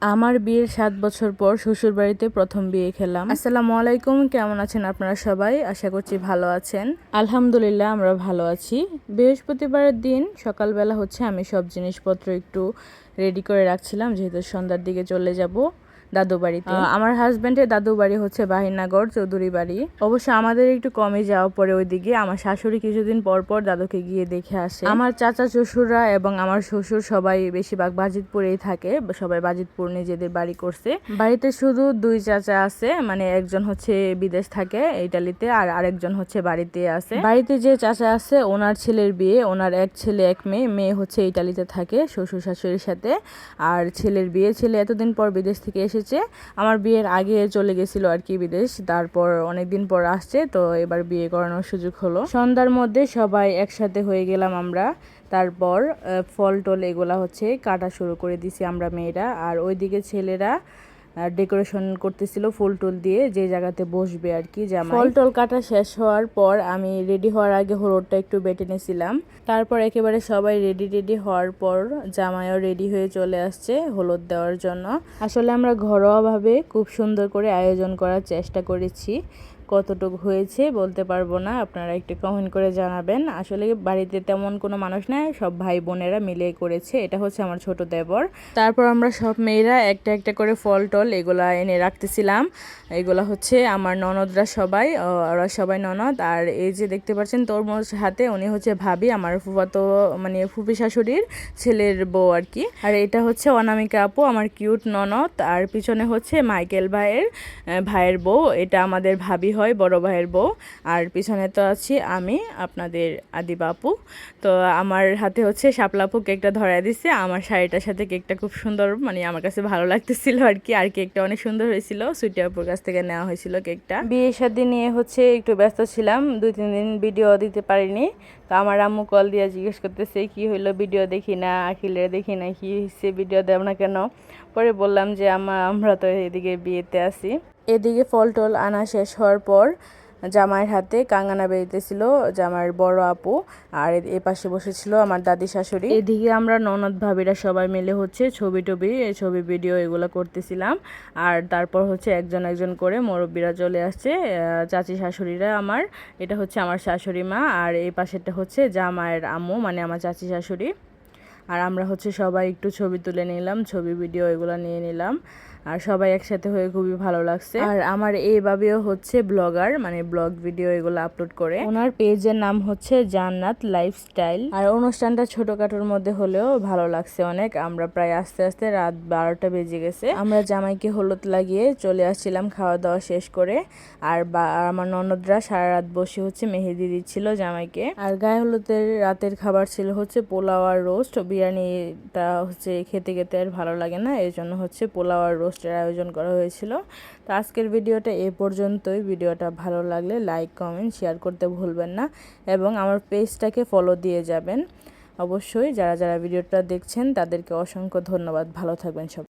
আমার বিয়ের সাত বছর পর শ্বশুর বাড়িতে প্রথম বিয়ে খেলাম। আসসালামু আলাইকুম, কেমন আছেন আপনারা সবাই? আশা করছি ভালো আছেন। আলহামদুলিল্লাহ, আমরা ভালো আছি। বৃহস্পতিবারের দিন, সকালবেলা হচ্ছে আমি সব জিনিসপত্র একটু রেডি করে রাখছিলাম, যেহেতু সন্ধ্যার দিকে চলে যাব। দাদু বাড়িতে। আমার হাজবেন্ডের দাদু বাড়ি হচ্ছে বাহিরনগর, চৌধুরী বাড়ি। অবশ্য আমাদের একটু কমে যাওয়া পরে ওইদিকে। আমার শাশুড়ি কিছুদিন পর পর দাদুকে গিয়ে দেখে আসে। আমার চাচা শ্বশুররা এবং আমার শ্বশুর সবাই বেশিরভাগ বাজিতপুরেই থাকে। সবাই বাজিতপুর নিজেদের বাড়ি করছে। বাড়িতে শুধু দুই চাচা আছে মানে একজন হচ্ছে বিদেশ থাকে ইটালিতে আর আরেকজন হচ্ছে বাড়িতে আছে। বাড়িতে যে চাচা আছে, ওনার ছেলের বিয়ে। ওনার এক ছেলে, এক মেয়ে। মেয়ে হচ্ছে ইটালিতে থাকে শ্বশুর শাশুড়ির সাথে। আর ছেলের বিয়ে, ছেলে এতদিন পর বিদেশ থেকে এসেছে। আমার বিয়ের আগে চলে গেছিল আর কি বিদেশ, তারপর অনেকদিন পর আসছে, তো এবার বিয়ে করানোর সুযোগ হলো। সন্ধ্যার মধ্যে সবাই একসাথে হয়ে গেলাম আমরা, তারপর ফল টল এগুলা হচ্ছে কাটা শুরু করে দিছি আমরা মেয়েরা। আর ওইদিকে ছেলেরা ডেকোরেশন করতেছিল ফুল টুল দিয়ে যে জায়গাতে বসবে আর কি জামা ফল টল কাটা শেষ হওয়ার পর আমি রেডি হওয়ার আগে হলুদটা একটু বেটে নিয়েছিলাম। তারপর একেবারে সবাই রেডি রেডি হওয়ার পর জামাইও রেডি হয়ে চলে আসছে হলুদ দেওয়ার জন্য। আসলে আমরা ঘরোয়াভাবে খুব সুন্দর করে আয়োজন করার চেষ্টা করেছি। কতটুকু হয়েছে বলতে পারব না, আপনারা একটু কমেন্ট করে জানাবেন। আসলে বাড়িতে তেমন কোনো মানুষ নাই, সব ভাই বোনেরা মিলে করেছে, এটা হচ্ছে আমার ছোট দেবর। তারপর আমরা সব মেয়েরা একটা একটা করে ফল টল এগুলা এনে রাখতেছিলাম। এগুলা হচ্ছে আমার ননদরা সবাই ওরা সবাই ননদ। আর এই যে দেখতে পাচ্ছেন তরমুজ হাতে, উনি হচ্ছে ভাবি, আমার ফুফাতো মানে ফুপি শাশুড়ির ছেলের বউ আর কি। আর এটা হচ্ছে অনামিকা আপু, আমার কিউট ননদ। আর পিছনে হচ্ছে মাইকেল ভাইয়ের ভাইয়ের বউ, এটা আমাদের ভাবি হয় বড় ভাইয়ের বউ। আর পিছনে তো আছি আমি, আপনাদের আদি বাপু। তো আমার হাতে হচ্ছে শাপলাপু কেকটা ধরাই দিছে। আমার শাড়িটার সাথে কেকটা খুব সুন্দর মানে আমার কাছে ভালো লাগতেছিল আর কি। আর কেকটা অনেক সুন্দর হয়েছিল। সুইটি আপুর কাছ থেকে নেওয়া হয়েছিল কেকটা। বিয়ের শাদী নিয়ে হচ্ছে একটু ব্যস্ত ছিলাম। দুই, তিন দিন ভিডিও দিতে পারিনি। তো আমার আম্মু কল দিয়ে জিজ্ঞেস করতেছে, কি হইল ভিডিও দেখি না? আখিলের দেখি না? কি হচ্ছে ভিডিও দেব না কেন? পরে বললাম যে আমার আমরা তো এদিকে বিয়েতে আছি। এদিকে ফল টল আনা শেষ হওয়ার পর জামাইয়ের হাতে কাঙ্গানা বেরিতেছিল জামাইয়ের বড় আপু আর এ- পাশে বসেছিল আমার দাদি শাশুড়ি। এদিকে আমরা ননদ ভাবিরা সবাই মিলে হচ্ছে ছবি টবি, ছবি ভিডিও এগুলো করতেছিলাম। আর তারপর হচ্ছে একজন একজন করে মুরব্বীরা চলে আসছে চাচি শাশুড়িরা আমার, এটা হচ্ছে আমার শাশুড়ি মা, আর এই পাশেরটা হচ্ছে জামাইয়ের আম্মু মানে আমার চাচি শাশুড়ি। আর আমরা হচ্ছে সবাই একটু ছবি তুলে নিলাম, ছবি ভিডিও এগুলো নিয়ে নিলাম। আর সবাই একসাথে হয়ে খুবই ভালো লাগছে। আর আমার এইভাবেও হচ্ছে ব্লগার মানে ব্লগ ভিডিও এগুলো আপলোড করে। ওনার পেজের নাম হচ্ছে জান্নাত লাইফস্টাইল। আর অনুষ্ঠানটা ছোটখাটোর মধ্যে হলেও ভালো লাগছে অনেক। আমরা প্রায় আস্তে আস্তে রাত বারোটা বেজে গেছে। আমরা জামাইকে হলুদ লাগিয়ে চলে আসছিলাম খাওয়া দাওয়া শেষ করে। আর আমার ননদরা সারা রাত বসে হচ্ছে মেহেদি দিচ্ছিল জামাইকে। আর গায়ে হলুদের রাতের খাবার ছিল হচ্ছে পোলাও আর রোস্ট বিরিয়ানিটা হচ্ছে খেতে খেতে আর ভালো লাগে না, এই জন্য হচ্ছে পোলাও আর রোস্টের আয়োজন করা হয়েছিল। তো আজকের ভিডিওটা এ পর্যন্তই। ভিডিওটা ভালো লাগলে লাইক, কমেন্ট, শেয়ার করতে ভুলবেন না এবং আমার পেজটাকে ফলো দিয়ে যাবেন। অবশ্যই যারা যারা ভিডিওটা দেখছেন তাদেরকে অসংখ্য ধন্যবাদ। ভালো থাকবেন সব